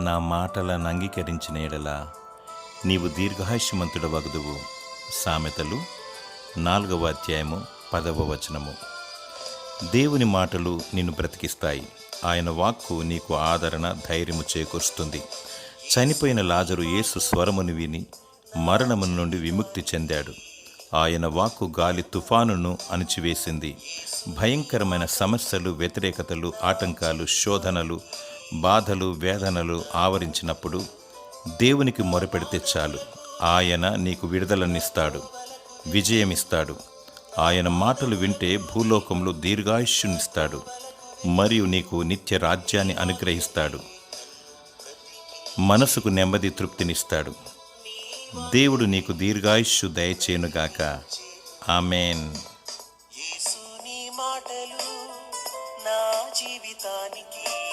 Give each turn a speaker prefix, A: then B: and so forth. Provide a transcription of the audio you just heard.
A: నా మాటలను అంగీకరించిన ఎడల నీవు దీర్ఘాయుష్యమంతుడ వగదువు సామెతలు నాలుగవ అధ్యాయము పదవ వచనము. దేవుని మాటలు నిన్ను బ్రతికిస్తాయి. ఆయన వాక్కు నీకు ఆదరణ ధైర్యము చేకూరుస్తుంది. చనిపోయిన లాజరు యేసు స్వరమును విని మరణము నుండి విముక్తి చెందాడు. ఆయన వాక్కు గాలి తుఫానును అణిచివేసింది. భయంకరమైన సమస్యలు వ్యతిరేకతలు ఆటంకాలు శోధనలు బాధలు వేదనలు ఆవరించినప్పుడు దేవునికి మొరపెడితే చాలు. ఆయన నీకు విడుదలనిస్తాడు విజయమిస్తాడు. ఆయన మాటలు వింటే భూలోకంలో దీర్ఘాయుష్యునిస్తాడు మరియు నీకు నిత్య రాజ్యాన్ని అనుగ్రహిస్తాడు. మనసుకు నెమ్మది తృప్తినిస్తాడు. దేవుడు నీకు దీర్ఘాయుష్యు దయచేయునుగాక. ఆమెన్.
B: మాటలు నా జీవితానికి